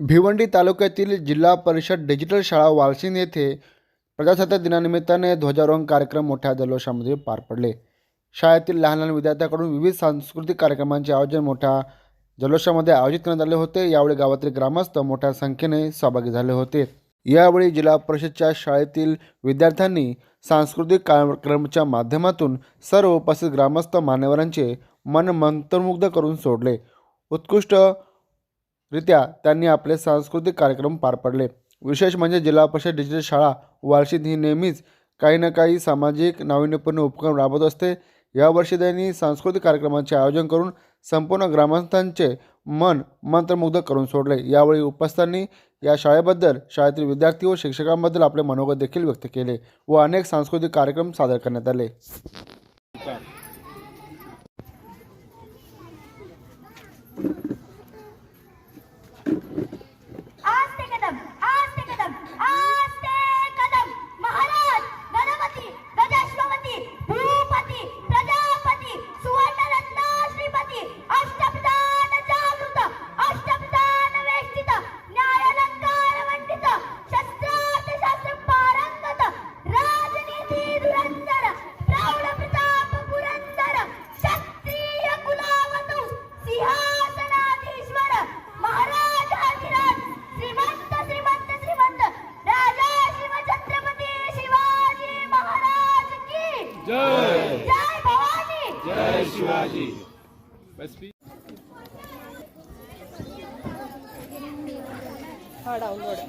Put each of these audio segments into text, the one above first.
भिवंडी तालुक्यातील जिल्हा परिषद डिजिटल शाळा वालशिंद येथे प्रजासत्ताक दिनानिमित्ताने ध्वजारोहण कार्यक्रम मोठ्या जल्लोषामध्ये पार पडले. शाळेतील लहान लहान विद्यार्थ्यांकडून विविध सांस्कृतिक कार्यक्रमांचे आयोजन मोठ्या जल्लोषामध्ये आयोजित करण्यात आले होते. यावेळी गावातील ग्रामस्थ मोठ्या संख्येने सहभागी झाले होते. यावेळी जिल्हा परिषदच्या शाळेतील विद्यार्थ्यांनी सांस्कृतिक कार्यक्रमाच्या माध्यमातून सर्व उपस्थित ग्रामस्थ मान्यवरांचे मन मंत्रमुग्ध करून सोडले. उत्कृष्ट रित्या त्यांनी आपले सांस्कृतिक कार्यक्रम पार पडले. विशेष म्हणजे जिल्हा परिषद डिजिटल शाळा वार्षिक ही नेहमीच काही ना काही सामाजिक नाविन्यपूर्ण उपक्रम राबवत असते. यावर्षी त्यांनी सांस्कृतिक कार्यक्रमाचे आयोजन करून संपूर्ण ग्रामस्थांचे मन मंत्रमुग्ध करून सोडले. यावेळी उपस्थांनी या शाळेबद्दल शाळेतील विद्यार्थी व शिक्षकांबद्दल आपले मनोगत देखील व्यक्त केले व अनेक सांस्कृतिक कार्यक्रम सादर करण्यात आले. പാടാ download.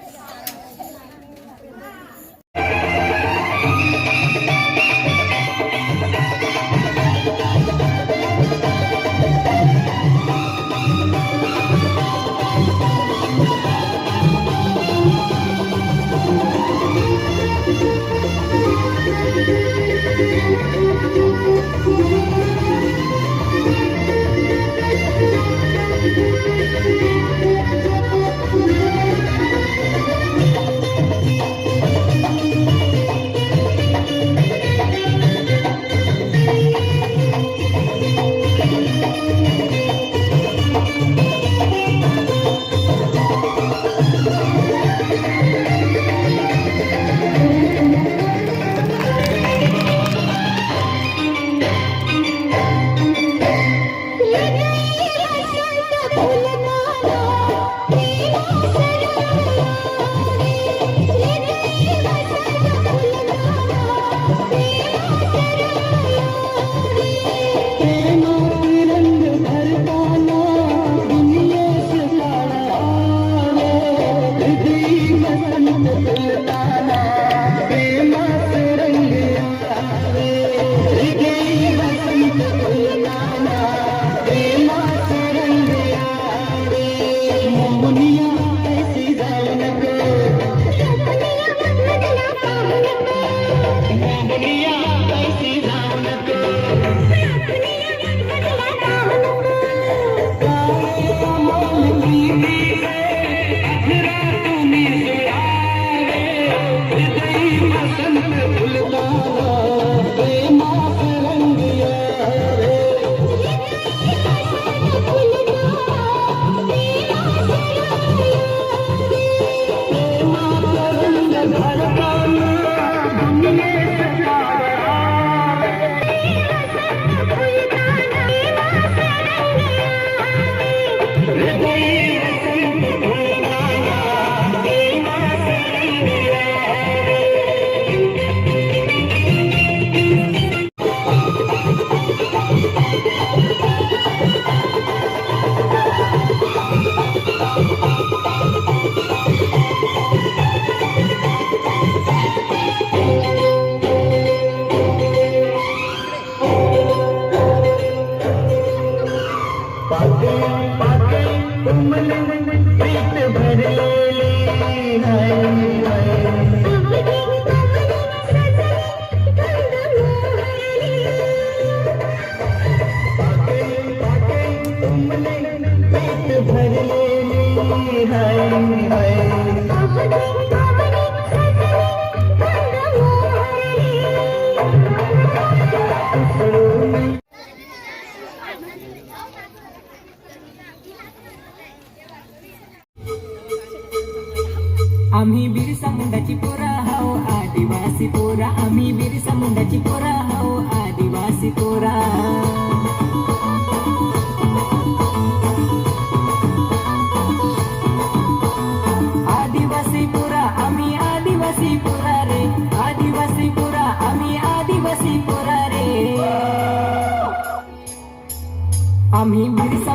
आम्ही बिरसा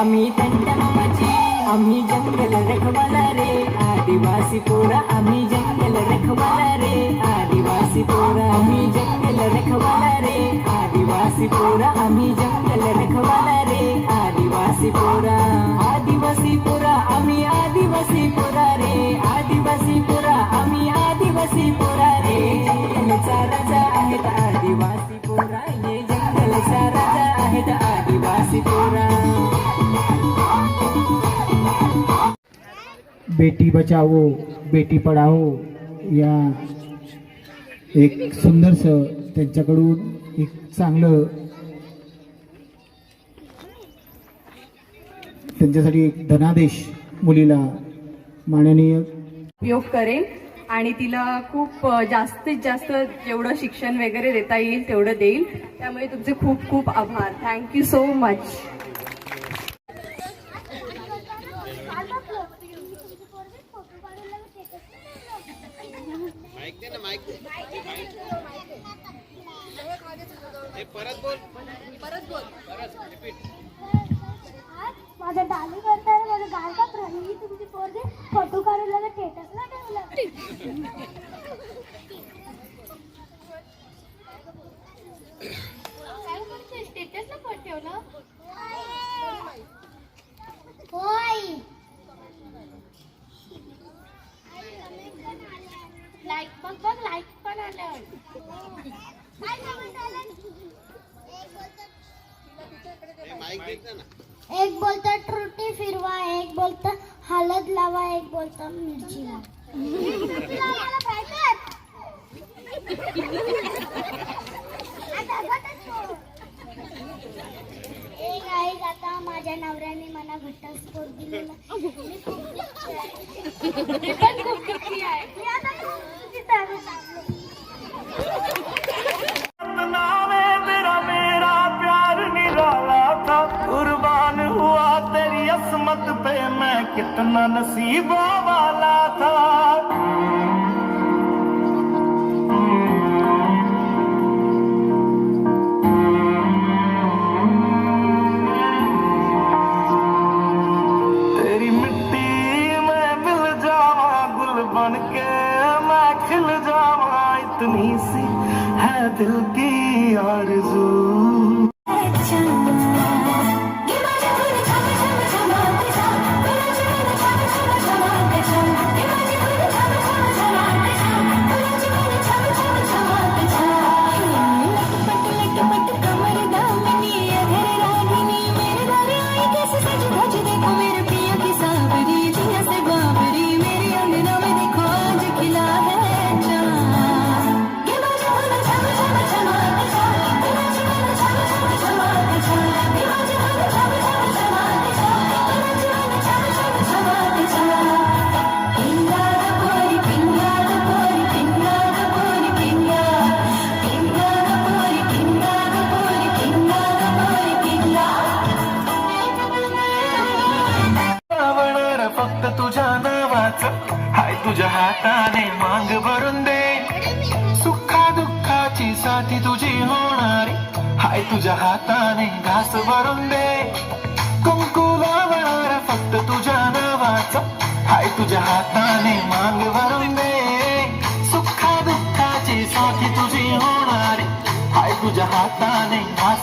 आम्ही त्यांच्या नावाची आम्ही जंगल रखवाला रे आदिवासी पोरा आम्ही जंगल रखवाला रे आदिवासी पोरा आम्ही जंगल रखवाला रे आदिवासी पोरा आम्ही जंगल रखवाला रे आदिवासी पोरा आदिवासी पोरा आम्ही आदिवासी पोरा रे आदिवासी पोरा आम्ही आदिवासी पोरा रे जंगलचा राजा आहेत आदिवासी पोरा जंगलचा राजा आहेत आदिवासी पोरा. बेटी बचाओ बेटी पढाओ या एक सुंदरसं त्यांच्याकडून एक चांगलं त्यांच्यासाठी एक धनादेश मुलीला माननीय. उपयोग करेन. आणि तिला खूप जास्तीत जास्त जेवढं शिक्षण वगैरे देता येईल तेवढं देईल. त्यामुळे तुमचे खूप खूप आभार. थँक्यू सो मच माझं डाली करताना माझं गाल का प्रणी तुमची पोरगी फोटो काढून लगेच लाईक बघ बघ लाईक पण आलं एक बोलतं ट्रुटी फिरवा एक बोलतं हळद लावा एक बोलतं मिरची लावा. मेरा प्यार था कुर्बान हुआ तेरी असमत पे मैं कितना नसीबा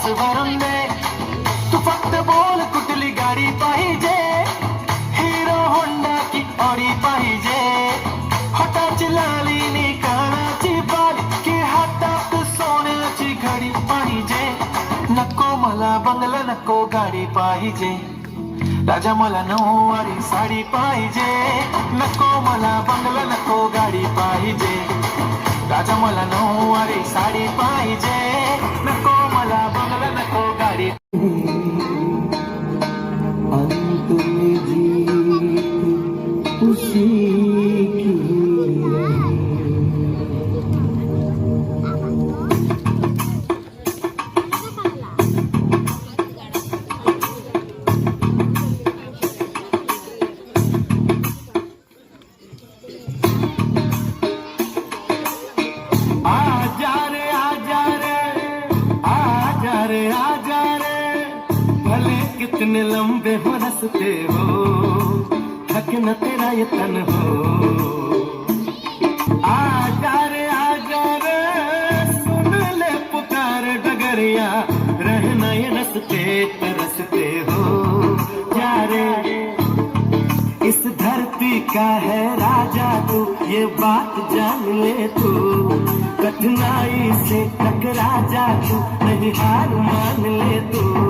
हाताने भरून दे तू फक्त बोल कुठली गाडी पाहिजे? हिरो होंडा की ऑडी पाहिजे? होटाची लाली कानाची बाग की हातात सोन्याची घडी पाहिजे. नको मला बंगला नको गाडी पाहिजे. राजा मला नऊवारी साडी पाहिजे. नको मला बंगला नको गाडी पाहिजे. राजा मला नऊवारी साडी पाहिजे. मज़ाक न तेरा ये तन हो। आजा रे आजा रे सुन ले पुकार डगरिया, रहना ये रस्ते तरसते हो। जा रे इस धरती का है राजा तू, ये बात जान ले तू। कठिनाई से टकरा जा तू, नहीं हार मान ले तू।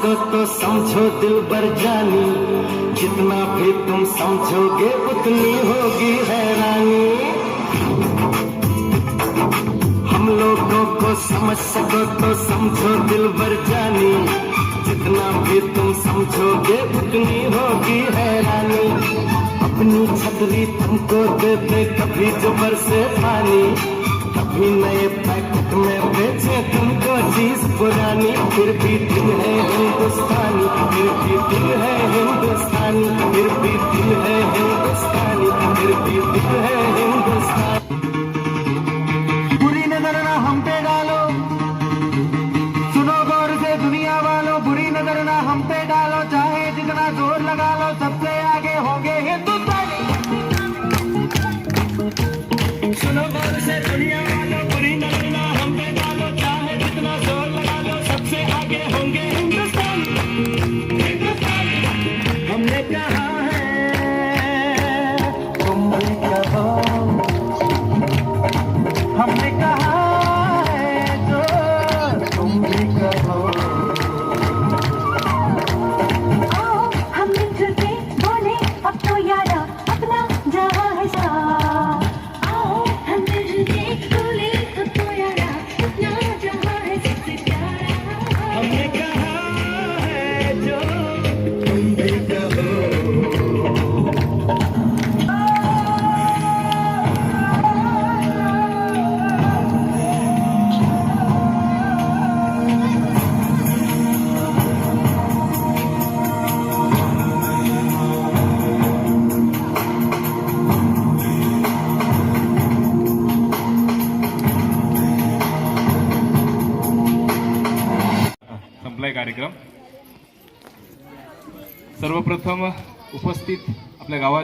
समझ सको तो समझो दिल भर जानी। जितना भी तुम समझोगे, उतनी होगी हैरानी। हम लोगों को समझ सको तो समझो दिल भर जानी। जितना भी तुम समझोगे, उतनी होगी हैरानी। अपनी छतरी तुमको दे दे कभी जुबर से पानी। कभी नए पैकेट में बेचे तुमको चीज पुरानी फिर भी दिल है हिंदुस्तानी फिर भी दिल है हिंदुस्तानी फिर भी दिल है हिंदुस्तानी फिर भी दिल है हिंदुस्तानी।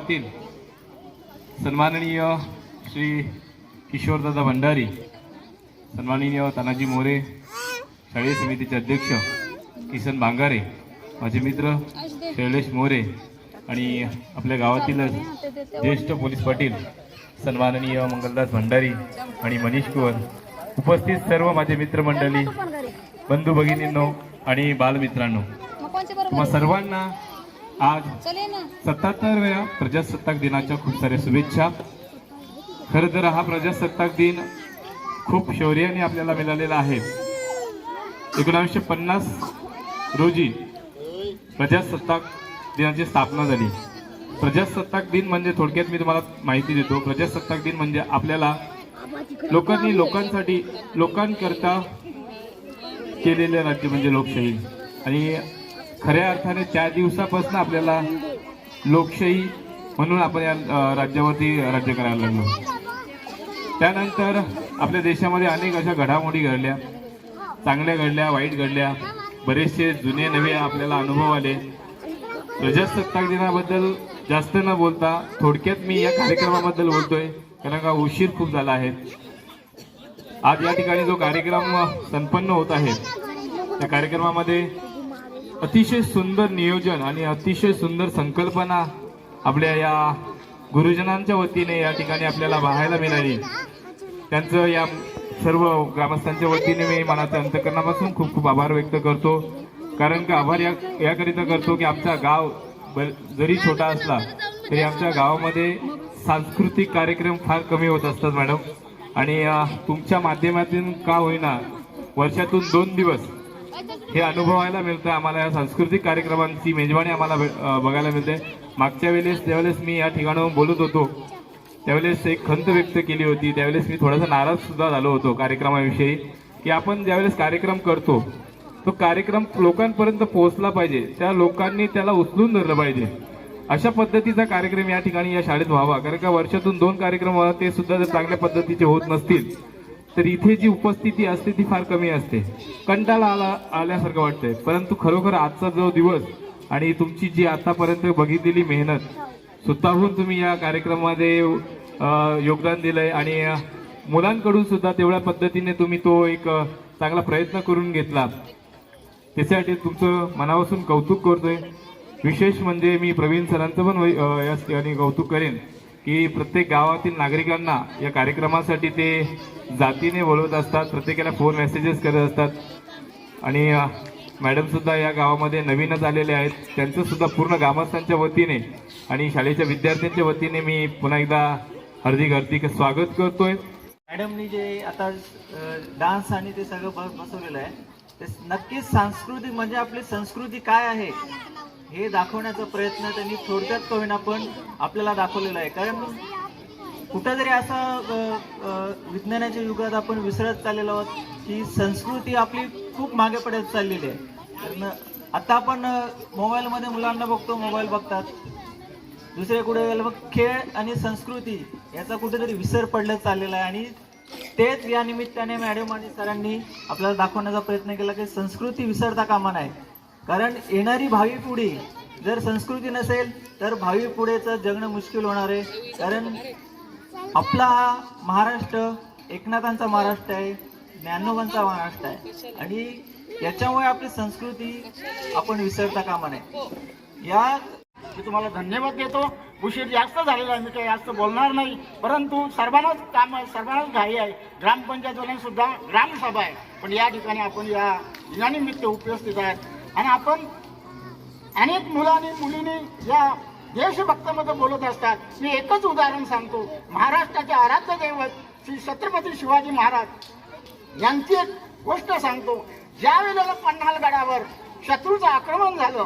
गावातील सन्माननीय श्री किशोरदादा भंडारी सन्माननीय तानाजी मोरे शालेय समितीचे अध्यक्ष किसन बांगारे माझे मित्र शैलेश मोरे आणि आपल्या गावातीलच ज्येष्ठ पोलीस पाटील सन्माननीय मंगलदास भंडारी आणि मनीष कुवर उपस्थित सर्व माझे मित्रमंडळी बंधू भगिनींनो आणि बालमित्रांनो. तुम्हा सर्वांना आज सत्याहत्तरव्या प्रजासत्ताक दिनाच्या खूप साऱ्या शुभेच्छा. खरं तर हा प्रजासत्ताक दिन खूप शौर्याने आपल्याला मिळालेला आहे. एकोणावीसशे पन्नास रोजी प्रजासत्ताक दिनाची स्थापना झाली. प्रजासत्ताक दिन म्हणजे थोडक्यात मी तुम्हाला माहिती देतो. प्रजासत्ताक दिन म्हणजे आपल्याला लोकांनी लोकांसाठी लोकांकरता केलेले राज्य म्हणजे लोकशाही. आणि खऱ्या अर्थाने त्या दिवसापासून आपल्याला लोकशाही म्हणून आपण या राज्यावरती राज्य करायला लागलो. त्यानंतर आपल्या देशामध्ये अनेक अशा घडामोडी घडल्या. चांगल्या घडल्या वाईट घडल्या. बरेचसे जुने नवे आपल्याला अनुभव आले. प्रजासत्ताक दिनाबद्दल जास्त न बोलता थोडक्यात मी या कार्यक्रमाबद्दल बोलतोय कारण का उशीर खूप झाला आहे. आज या ठिकाणी जो कार्यक्रम संपन्न होत आहे त्या कार्यक्रमामध्ये अतिशय सुंदर नियोजन आणि अतिशय सुंदर संकल्पना आपल्या या गुरुजनांच्या वतीने या ठिकाणी आपल्याला पाहायला मिळाली. त्यांचं या सर्व ग्रामस्थांच्या वतीने मी मनाच्या अंतकरणापासून खूप खूप आभार व्यक्त करतो. कारण का आभार या याकरिता करतो की आमचा गाव जरी छोटा असला तरी आमच्या गावामध्ये सांस्कृतिक कार्यक्रम फार कमी होत असतात मॅडम. आणि तुमच्या माध्यमातून का होईना वर्षातून दोन दिवस हे अनुभवायला मिळतं आम्हाला या सांस्कृतिक कार्यक्रमांची मेजवानी आम्हाला बघायला मिळते. मागच्या वेळेस ज्यावेळेस मी या ठिकाणाहून बोलत होतो त्यावेळेस एक खंत व्यक्त केली होती. त्यावेळेस मी थोडासा नाराज सुद्धा झालो होतो कार्यक्रमाविषयी की आपण ज्यावेळेस कार्यक्रम करतो तो कार्यक्रम लोकांपर्यंत पोहोचला पाहिजे. त्या लोकांनी त्याला उचलून धरलं पाहिजे. अशा पद्धतीचा कार्यक्रम या ठिकाणी या शाळेत व्हावा. कारण का वर्षातून दोन कार्यक्रम व्हावा ते सुद्धा जर चांगल्या पद्धतीचे होत नसतील तर इथे जी उपस्थिती असते ती फार कमी असते. कंटाळा आला आल्यासारखं वाटतंय. परंतु खरोखर आजचा जो दिवस आणि तुमची जी आतापर्यंत बघितलेली मेहनत स्वतःहून तुम्ही या कार्यक्रमामध्ये योगदान योगदान दिलंय आणि मुलांकडून सुद्धा तेवढ्या पद्धतीने तुम्ही तो एक चांगला प्रयत्न करून घेतला. त्यासाठी तुमचं मनापासून कौतुक करतोय. विशेष म्हणजे मी प्रवीण सरांचं पण या ठिकाणी कौतुक करेन. की प्रत्येक गावातील नागरिकांना या कार्यक्रमासाठी ते जातीने बोलवत असतात प्रत्येकाला फोन मेसेजेस करत असतात. आणि मॅडमसुद्धा या गावामध्ये नवीनच आलेले आहेत. त्यांचंसुद्धा पूर्ण ग्रामस्थांच्या वतीने आणि शाळेच्या विद्यार्थ्यांच्या वतीने मी पुन्हा एकदा हार्दिक हार्दिक स्वागत करतोय. मॅडमनी जे आता डान्स आणि ते सगळं बसवलेलं आहे ते नक्कीच सांस्कृतिक म्हणजे आपली संस्कृती काय आहे? हे दाखवण्याचा प्रयत्न त्यांनी थोडक्यात का आपण पण आपल्याला दाखवलेला आहे. कारण कुठंतरी असं विज्ञानाच्या युगात आपण विसरत चाललेलो आहोत की संस्कृती आपली खूप मागे पडत चाललेली आहे. कारण आता आपण मोबाईलमध्ये मुलांना बघतो मोबाईल बघतात. दुसरे कुठे गेलं मग खेळ आणि संस्कृती याचा कुठेतरी विसर पडलं चाललेला आहे. आणि तेच या निमित्ताने मॅडम आणि सरांनी आपल्याला दाखवण्याचा प्रयत्न केला की संस्कृती विसरता कामा नये. कारण येणारी भावी पिढी जर संस्कृती नसेल तर भावी पुढेचं जगणं मुश्किल होणार आहे. कारण आपला हा महाराष्ट्र एकनाथांचा महाराष्ट्र आहे ज्ञानोबांचा महाराष्ट्र आहे. आणि याच्यामुळे आपली संस्कृती आपण विसरता कामा नये. या मी तुम्हाला धन्यवाद देतो. उशीर जास्त झालेला आहे मी काही जास्त बोलणार नाही. परंतु सर्वांनाच काम सर्वांनाच घाई आहे. ग्रामपंचायतवाल्यांसुद्धा ग्रामसभा आहे. पण या ठिकाणी आपण या दिनानिमित्त उपस्थित आहेत. आणि आपण अनेक मुलांनी मुलींनी या देशभक्तामध्ये बोलत असतात. मी एकच उदाहरण सांगतो. महाराष्ट्राचे आराध्य दैवत श्री छत्रपती शिवाजी महाराज यांची एक गोष्ट सांगतो. ज्या वेळेला पन्हाळगडावर शत्रूचं आक्रमण झालं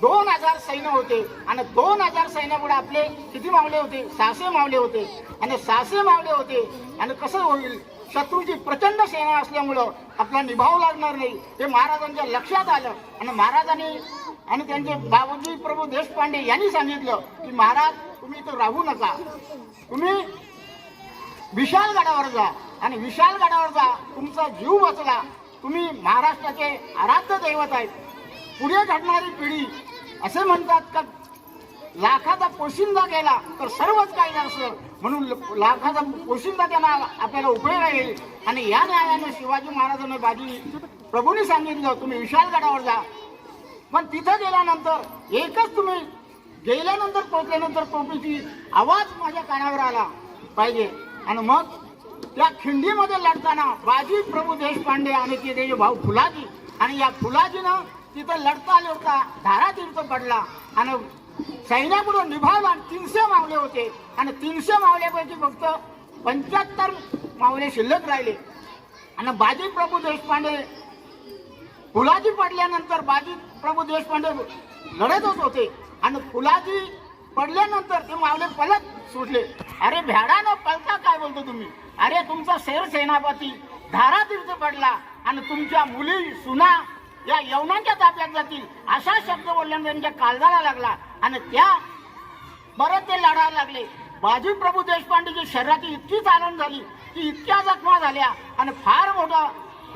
दोन हजार सैन्य होते आणि दोन हजार सैन्यापुढे आपले किती मावले होते? सहाशे मावले होते. आणि सहाशे मावले होते. आणि कसं होईल? शत्रूची प्रचंड सेना असल्यामुळं आपला निभाव लागणार नाही. हे महाराजांच्या लक्षात आलं. आणि महाराजांनी आणि त्यांचे बाबूजी प्रभू देशपांडे यांनी सांगितलं की महाराज तुम्ही इथं राहू नका. तुम्ही विशालगडावर जा. आणि विशालगडावर जा. तुमचा जीव वाचला. तुम्ही महाराष्ट्राचे आराध्य दैवत आहेत. पुढे घडणारी पिढी असे म्हणतात का लाखाचा पोशिंदा गेला तर सर्वच काही नसलं म्हणून ल- लाखाचा पोशिंदा त्यांना आपल्याला उपयोग येईल आणि या न्यायाने शिवाजी महाराजांनी बाजी प्रभूने सांगितलं तुम्ही विशालगडावर जा. पण तिथं गेल्यानंतर एकच तुम्ही गेल्यानंतर पोचल्यानंतर टोपीची आवाज माझ्या कानावर आला पाहिजे. आणि मग त्या खिंडीमध्ये लढताना बाजी प्रभू देशपांडे आणि ते त्याचे भाऊ फुलाजी. आणि या फुलाजीनं तिथं लढता लढता धारा तीर्थ पडला. आणि सैन्याकडून निभावला तीनशे मावले होते. आणि तीनशे मावल्यापैकी फक्त पंच्याहत्तर मावले शिल्लक राहिले. आणि बाजी प्रभू देशपांडे फुलाजी पडल्यानंतर बाजी प्रभू देशपांडे लढतच होते. आणि फुलाजी पडल्यानंतर ते मावले पलक सुटले. अरे भ्याडानं पलका काय बोलतो तुम्ही? अरे तुमचा शेर सेनापती धारातीर्थ पडला. आणि तुमच्या मुली सुना या यवनांच्या ताब्यात जातील. असा शब्द बोलल्याने त्यांच्या कालदाला लागला. आणि त्या बरं ते लढायला लागले. बाजी प्रभू देशपांडेची शरीराची इतकी चालण झाली की इतक्या जखमा झाल्या आणि फार मोठा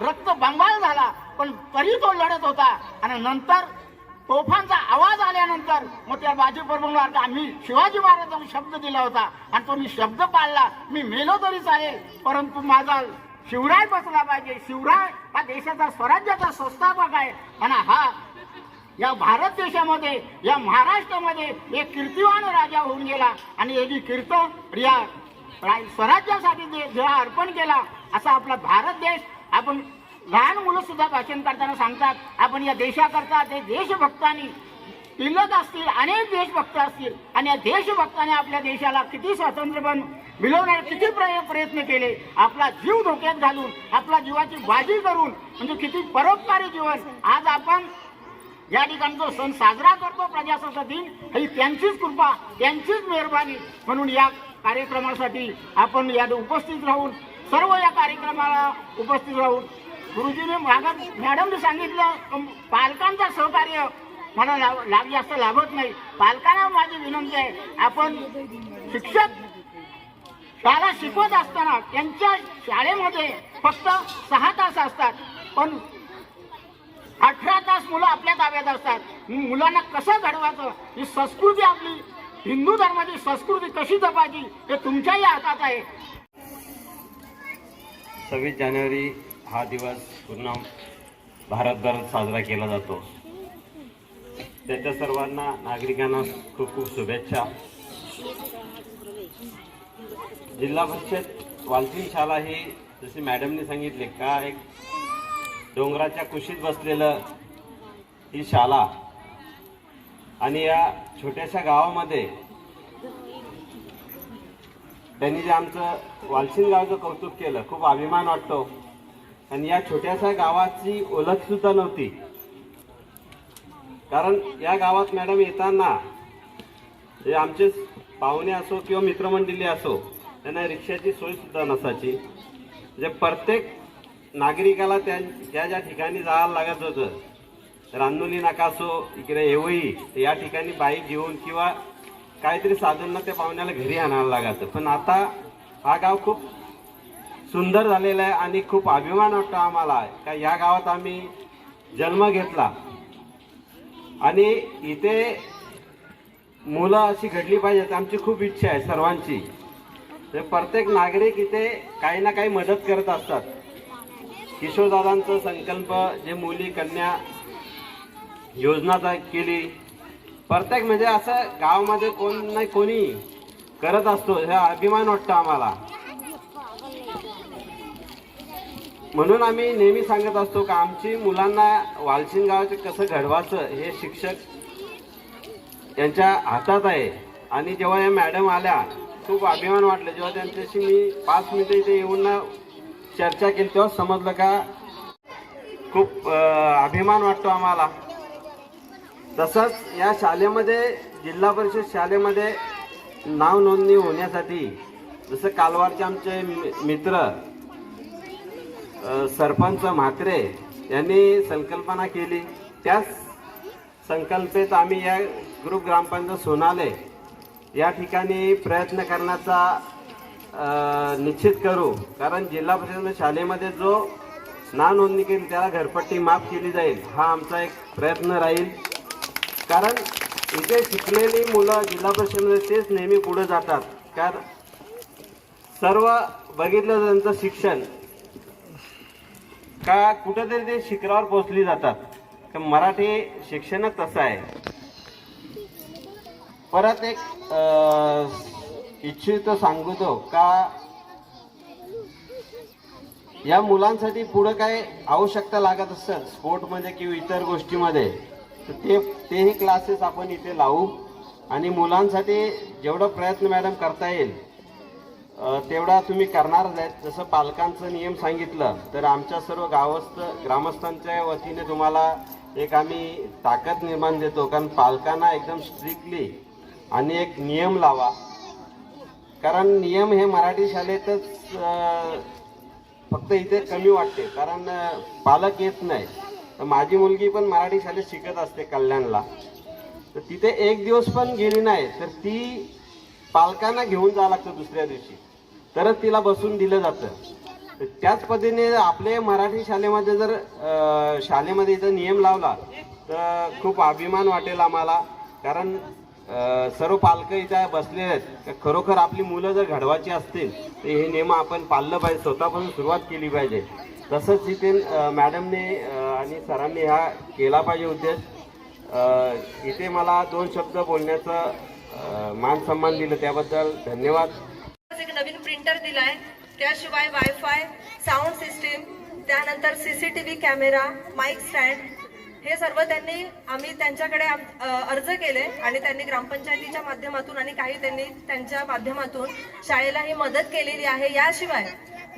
रक्त बंगाल झाला. पण तरी तो लढत होता आणि नंतर तोफांचा आवाज आल्यानंतर मग त्या बाजी प्रभूला आम्ही शिवाजी महाराजांना शब्द दिला होता. आणि तो मी शब्द पाळला. मी मेलो तरी चालेल परंतु माझा शिवराय बसला पाहिजे. शिवराय हा देशाचा स्वराज्याचा संस्थापक आहे. आणि हा या भारत देशामध्ये या महाराष्ट्रामध्ये एक कीर्तिवान राजा होऊन गेला. आणि याची कीर्त या स्वराज्यासाठी जे जेव्हा अर्पण केला असा आपला भारत देश आपण लहान मुलं सुद्धा भाषण करताना सांगतात आपण या देशाकरता ते देशभक्तांनी तिलक असतील अनेक देशभक्त असतील आणि या देशभक्ताने आपल्या देशाला किती स्वातंत्र्यपण मिळवण्याचे किती प्रयत्न केले आपला जीव धोक्यात घालून आपला जीवाची बाजी करून म्हणजे किती परोपकारी जीवन आज आपण या ठिकाणी जो सण साजरा करतो प्रजासत्ताक दिन ही त्यांचीच कृपा त्यांचीच मेहरबानी. म्हणून या कार्यक्रमासाठी आपण या उपस्थित राहून सर्व या कार्यक्रमाला उपस्थित राहून गुरुजीने मागं मॅडमने सांगितलं पालकांचा सहकार्य मला लाभ लाभ जास्त लाभत नाही. पालकांना माझी विनंती आहे आपण शिक्षक शाळा शिकवत असताना त्यांच्या शाळेमध्ये फक्त सहा तास असतात. पण अठरा तास मुलं आपल्या ताब्यात असतात. मुलांना कसं घडवायचं? ही संस्कृती आपली. हिंदू धर्माची संस्कृती कशी जपायची? हे तुमच्याही हातात आहे. सव्वीस जानेवारी हा दिवस पूर्ण भारतभर साजरा केला जातो. त्याच्या सर्वांना नागरिकांना खूप खूप शुभेच्छा. जिल्हा परिषद वालचिन शाळा ही जशी मॅडमने सांगितले का एक डोंगराच्या कुशीत बसलेलं ही शाला आणि या छोट्याशा गावामध्ये त्यांनी जे आमचं वालसिंग गावचं कौतुक केलं खूप अभिमान वाटतो. आणि या छोट्याशा गावाची ओळख सुद्धा नव्हती. कारण या गावात मॅडम येताना जे आमचे पाहुणे असो किंवा मित्रमंडळी असो त्यांना रिक्षाची सोयसुद्धा नसायची. म्हणजे प्रत्येक नागरिकाला त्या ज्या ज्या ठिकाणी जायला लागत होतं रांदोली नकासो इकडे येवई या ठिकाणी बाईक घेऊन किंवा काहीतरी साधन त्या पाहुण्याला घरी आणायला लागायचं. पण आता हा गाव खूप सुंदर झालेला आहे आणि खूप अभिमान वाटतो आम्हाला का या गावात आम्ही जन्म घेतला. आणि इथे मुलं अशी घडली पाहिजेत आमची खूप इच्छा आहे सर्वांची. तर प्रत्येक नागरिक इथे काही ना काही मदत करत असतात. किशोरदादांचा संकल्प जे मुली कन्या योजना केली. प्रत्येक म्हणजे असं गावामध्ये कोण नाही कोणी करत असतो हे अभिमान वाटतो आम्हाला. म्हणून आम्ही नेहमी सांगत असतो का आमची मुलांना वालशिन गावाचे कसं घडवायचं हे शिक्षक यांच्या हातात आहे. आणि जेव्हा या मॅडम आल्या खूप अभिमान वाटलं. जेव्हा त्यांच्याशी मी पाच मिनिटं इथे येऊन चर्चा केली तेव्हा समजलं का? खूप अभिमान वाटतो आम्हाला. तसंच या शाळेमध्ये जिल्हा परिषद शाळेमध्ये नाव नोंदणी होण्यासाठी जसं कालवारचे आमचे मि- मित्र सरपंच म्हात्रे यांनी संकल्पना केली. त्याच संकल्पेत आम्ही या ग्रुप ग्रामपंचायत सोनाले या ठिकाणी प्रयत्न करण्याचा निश्चित करू. कारण जिल्हा परिषद शाळेमध्ये जो ना नोंदणी केली त्याला घरपट्टी माफ केली जाईल हा आमचा एक प्रयत्न राहील. कारण इथे शिकलेली मुलं जिल्हा परिषदेमध्ये तेच नेहमी पुढे जातात. कारण सर्व बघितलं त्यांचं शिक्षण का कुठेतरी ते शिखरावर पोहोचली जातात. तर मराठी शिक्षणच तसं आहे. परत एक इच्छित सांगतो का? या मुलांसाठी पुढं काय आवश्यकता लागत असतं स्पोर्टमध्ये किंवा इतर गोष्टीमध्ये तर ते तेही क्लासेस आपण इथे लावू. आणि मुलांसाठी जेवढं प्रयत्न मॅडम करता येईल तेवढा तुम्ही करणारच आहेत. जसं पालकांचं नियम सांगितलं तर आमच्या सर्व गावस्थ ग्रामस्थांच्या वतीने तुम्हाला एक आम्ही ताकद निर्माण देतो. कारण पालकांना एकदम स्ट्रिक्टली आणि एक नियम लावा. कारण नियम हे मराठी शाळेतच फक्त इथे कमी वाटते. कारण पालक येत नाही. तर माझी मुलगी पण मराठी शाळेत शिकत असते कल्याणला. तर तिथे एक दिवस पण गेली नाही तर ती पालकांना घेऊन जावं लागतं दुसऱ्या दिवशी. तरच तिला बसून दिलं जातं. तर त्याच पद्धतीने आपले मराठी शाळेमध्ये जर शाळेमध्ये इथं नियम लावला तर खूप अभिमान वाटेल आम्हाला. कारण सर्व पालक इथं बसले आहेत. खरोखर आपली मुलं जर घडवायची असतील तर हे नियम आपण पाळलं पाहिजे स्वतःपासून सुरुवात केली पाहिजे. तसंच इथे मॅडमने आणि सरांनी हा केला पाहिजे उद्देश. इथे मला दोन शब्द बोलण्याचं मान सन्मान दिलं त्याबद्दल धन्यवाद. एक नवीन प्रिंटर दिलाय. त्याशिवाय वायफाय साऊंड सिस्टीम त्यानंतर सीसीटीव्ही कॅमेरा माईक स्टँड हे सर्व त्यांनी आम्ही त्यांच्याकडे अर्ज केले आणि त्यांनी ग्रामपंचायतीच्या माध्यमातून आणि काही त्यांनी त्यांच्या माध्यमातून शाळेला ही मदत केलेली आहे. याशिवाय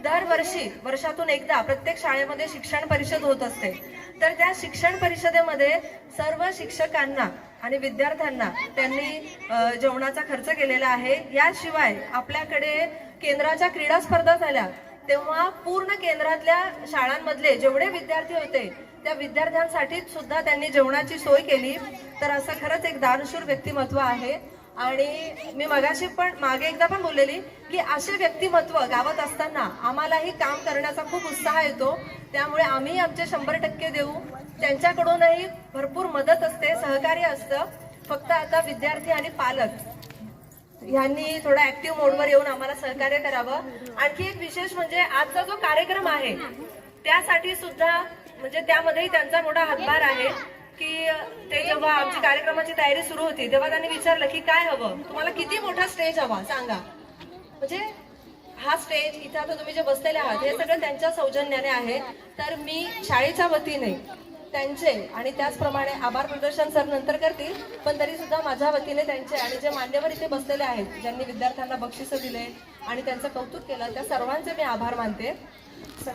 दरवर्षी वर्षातून एकदा प्रत्येक शाळेमध्ये शिक्षण परिषद होत असते. तर त्या शिक्षण परिषदेमध्ये सर्व शिक्षकांना आणि विद्यार्थ्यांना त्यांनी जेवणाचा खर्च केलेला आहे. याशिवाय आपल्याकडे केंद्राच्या क्रीडा स्पर्धा झाल्या. तेव्हा पूर्ण केंद्रातल्या शाळांमधले जेवढे विद्यार्थी होते त्या विद्यार्थ्यांसाठी सुद्धा त्यांनी जेवणाची सोय केली. तर असं खरंच एक दानशूर व्यक्तिमत्व आहे. आणि मी मगाशी पण मागे एकदा पण बोललेली की असे व्यक्तिमत्व गावात असताना आम्हालाही काम करण्याचा खूप उत्साह येतो. त्यामुळे आम्ही आमचे शंभर टक्के देऊ. त्यांच्याकडूनही भरपूर मदत असते सहकार्य असतं. फक्त आता विद्यार्थी आणि पालक यांनी थोडा ऍक्टिव्ह मोडवर येऊन आम्हाला सहकार्य करावं. आणखी एक विशेष म्हणजे आजचा जो कार्यक्रम आहे त्यासाठी सुद्धा म्हणजे त्यामध्येही त्यांचा मोठा हातभार आहे की ते जेव्हा आमची कार्यक्रमाची तयारी सुरू होती तेव्हा त्यांनी विचारलं की काय हवं? तुम्हाला किती मोठा स्टेज हवा? सांगा. म्हणजे हा स्टेज इथे आता तुम्ही जे बसलेले आहात हे सगळं त्यांच्या सौजन्याने आहे. तर मी शाळेच्या वतीने त्यांचे आणि त्याचप्रमाणे आभार प्रदर्शन सर नंतर करतील पण तरी सुद्धा माझ्या वतीने त्यांचे आणि जे मान्यवर इथे बसलेले आहेत ज्यांनी विद्यार्थ्यांना बक्षिसं दिले आणि त्यांचं कौतुक केलं त्या सर्वांचे मी आभार मानते. सर.